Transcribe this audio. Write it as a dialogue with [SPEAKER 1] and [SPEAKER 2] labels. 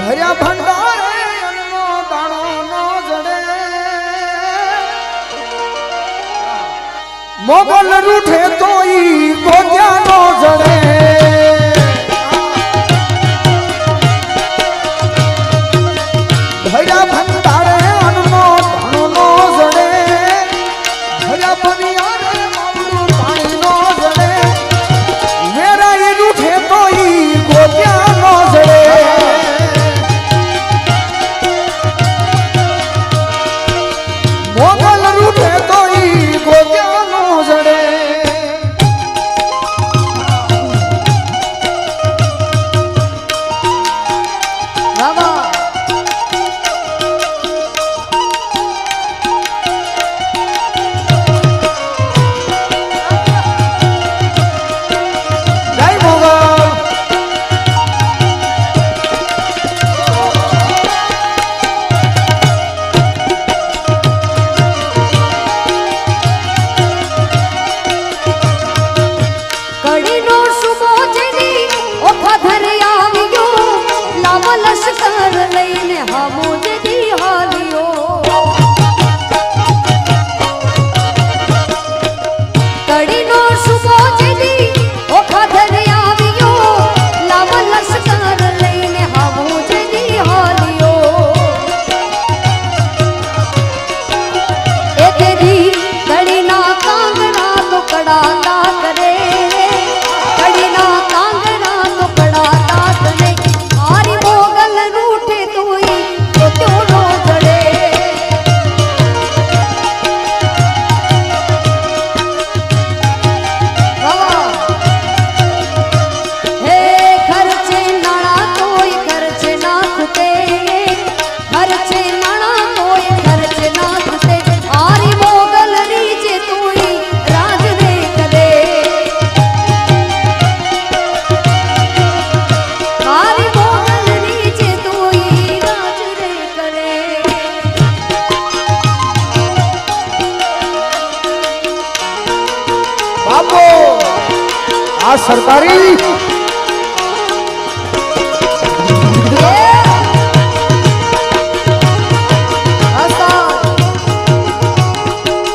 [SPEAKER 1] ભર્યા ભંડારે અન્નનો દાણો નો જડે. મોગલ રૂઠે
[SPEAKER 2] તોઈ ગોગ્યા નો
[SPEAKER 1] જડે आज सरकारी